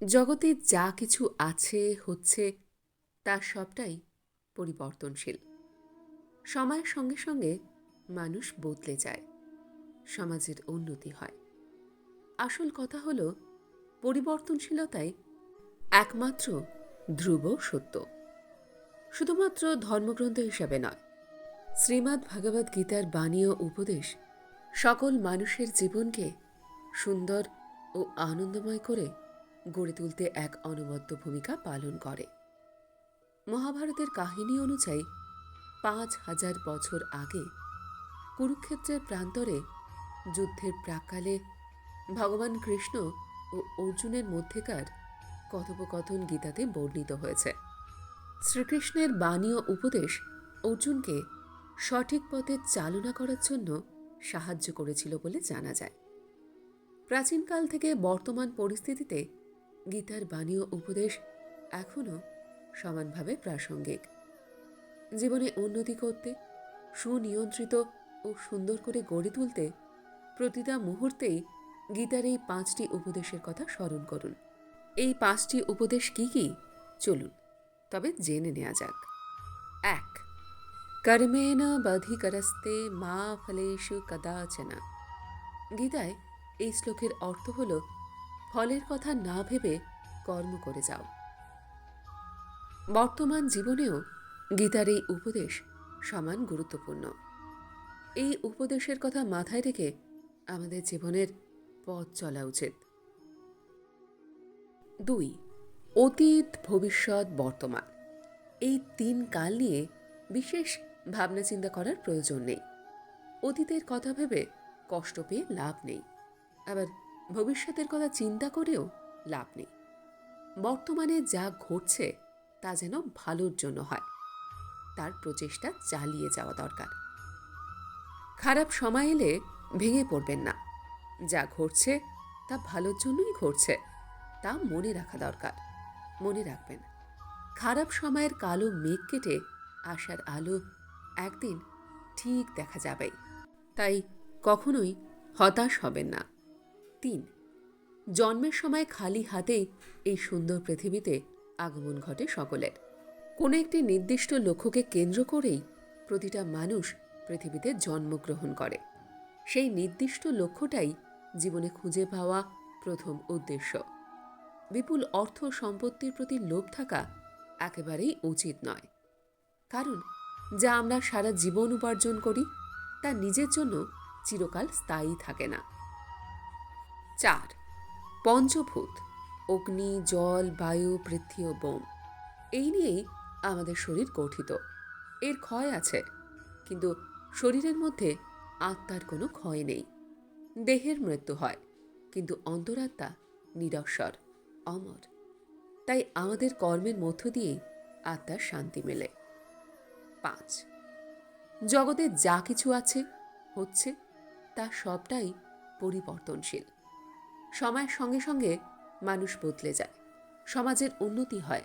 জগতে যা কিছু আছে, হচ্ছে তার সবটাই পরিবর্তনশীল। সময়ের সঙ্গে সঙ্গে মানুষ বদলে যায়, সমাজের উন্নতি হয়। আসল কথা হল, পরিবর্তনশীলতাই একমাত্র ধ্রুব সত্য। শুধুমাত্র ধর্মগ্রন্থ হিসাবে নয়, শ্রীমদ্ ভগবদ গীতার বাণী ও উপদেশ সকল মানুষের জীবনকে সুন্দর ও আনন্দময় করে গড়ে তুলতে এক অনবদ্য ভূমিকা পালন করে। মহাভারতের কাহিনী অনুযায়ী, পাঁচ হাজার বছর আগে কুরুক্ষেত্রের প্রান্তরে যুদ্ধের প্রাককালে ভগবান কৃষ্ণ ও অর্জুনের মধ্যেকার কথোপকথন গীতাতে বর্ণিত হয়েছে। শ্রীকৃষ্ণের বাণী ও উপদেশ অর্জুনকে সঠিক পথে চালনা করার জন্য সাহায্য করেছিল বলে জানা যায়। প্রাচীনকাল থেকে বর্তমান পরিস্থিতিতে গীতার বাণী ও উপদেশ এখনও সমানভাবে প্রাসঙ্গিক। জীবনে উন্নতি করতে, সুনিয়ন্ত্রিত ও সুন্দর করে গড়ে তুলতে প্রতিটা মুহূর্তেই গীতার এই পাঁচটি উপদেশের কথা স্মরণ করুন। এই পাঁচটি উপদেশ কি কি? চলুন, তবে জেনে নেওয়া যাক। এক, কর্মেণ বাধিকরস্তে মা ফলেষু কদাচনা। গীতায় এই শ্লোকের অর্থ হল ফলের কথা না ভেবে কর্ম করে যাও। বর্তমান জীবনেও গীতার এই উপদেশ সমান গুরুত্বপূর্ণ। এই উপদেশের কথা মাথায় রেখে আমাদের জীবনের পথ চলা উচিত। দুই, অতীত, ভবিষ্যৎ, বর্তমান। এই তিন কাল নিয়ে বিশেষ ভাবনা চিন্তা করার প্রয়োজন নেই। অতীতের কথা ভেবে কষ্ট পেয়ে লাভ নেই। আবার ভবিষ্যতের কথা চিন্তা করেও লাভ নেই। বর্তমানে যা ঘটছে, তা যেন ভালোর জন্য হয়। তার প্রচেষ্টা চালিয়ে যাওয়া দরকার। খারাপ সময় এলে ভেঙে পড়বেন না। যা ঘটছে, তা ভালোর জন্যই ঘটছে। তা মনে রাখা দরকার। মনে রাখবেন, খারাপ সময়ের কালো মেঘ কেটে আসার আলো একদিন ঠিক দেখা যাবেই। তাই কখনোই হতাশ হবেন না। তিন। জন্মের সময় খালি হাতেই এই সুন্দর পৃথিবীতে আগমন ঘটে সকলের। কোনো একটি নির্দিষ্ট লক্ষ্যকে কেন্দ্র করেই প্রতিটা মানুষ পৃথিবীতে জন্মগ্রহণ করে। সেই নির্দিষ্ট লক্ষ্যটাই জীবনে খুঁজে পাওয়া প্রথম উদ্দেশ্য। বিপুল অর্থ সম্পত্তির প্রতি লোভ থাকা একেবারেই উচিত নয়। কারণ যা আমরা সারা জীবন উপার্জন করি, তা নিজের জন্য চিরকাল স্থায়ী থাকে না। চার, পঞ্চভূত, অগ্নি, জল, বায়ু, পৃথ্বী ও বোম এই নিয়েই আমাদের শরীর গঠিত। এর ক্ষয় আছে, কিন্তু শরীরের মধ্যে আত্মার কোনো ক্ষয় নেই। দেহের মৃত্যু হয়, কিন্তু অন্তরাত্মা নিরস্বর অমর। তাই আমাদের কর্মের মধ্য দিয়েই আত্মার শান্তি মেলে। পাঁচ, জগতে যা কিছু আছে, হচ্ছে, তা সবটাই পরিবর্তনশীল। সময়ের সঙ্গে সঙ্গে মানুষ বদলে যায়, সমাজের উন্নতি হয়।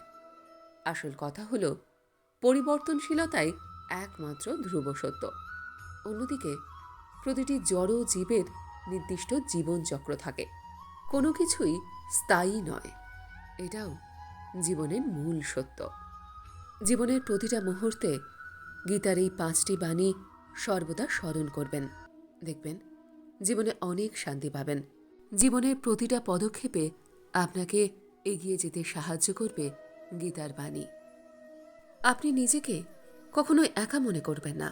আসল কথা হলো, পরিবর্তনশীলতাই একমাত্র ধ্রুব সত্য। অন্যদিকে, প্রতিটি জড় জীবের নির্দিষ্ট জীবনচক্র থাকে। কোনো কিছুই স্থায়ী নয়, এটাও জীবনের মূল সত্য। জীবনের প্রতিটা মুহূর্তে গীতার এই পাঁচটি বাণী সর্বদা স্মরণ করবেন। দেখবেন, জীবনে অনেক শান্তি পাবেন। জীবনের প্রতিটা পদক্ষেপে আপনাকে এগিয়ে যেতে সাহায্য করবে গীতার বাণী। আপনি নিজেকে কখনোই একা মনে করবেন না।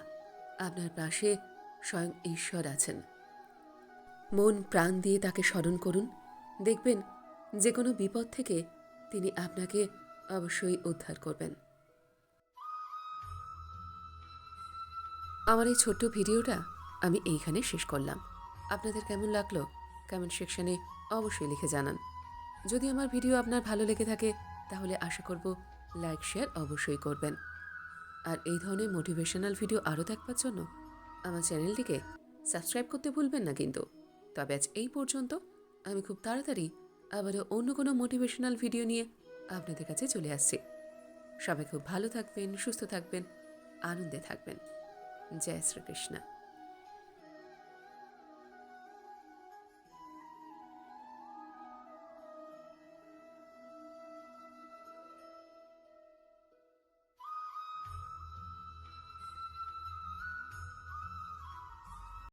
আপনার পাশে স্বয়ং ঈশ্বর আছেন। মন প্রাণ দিয়ে তাকে স্মরণ করুন। দেখবেন যে কোনো বিপদ থেকে তিনি আপনাকে অবশ্যই উদ্ধার করবেন। আমার এই ছোট্ট ভিডিওটা আমি এইখানে শেষ করলাম। আপনাদের কেমন লাগল? কমেন্ট সেকশনে অবশ্যই লিখে জানান। যদি আমার ভিডিও আপনার ভালো লেগে থাকে, তাহলে আশা করব লাইক শেয়ার অবশ্যই করবেন। আর এই ধরনের মোটিভেশনাল ভিডিও আরও দেখবার জন্য আমার চ্যানেলটিকে সাবস্ক্রাইব করতে ভুলবেন না কিন্তু। তবে আজ এই পর্যন্ত, আমি খুব তাড়াতাড়ি আবারও অন্য কোনো মোটিভেশনাল ভিডিও নিয়ে আপনাদের কাছে চলে আসছি। সবাই খুব ভালো থাকবেন, সুস্থ থাকবেন, আনন্দে থাকবেন। জয় শ্রীকৃষ্ণ।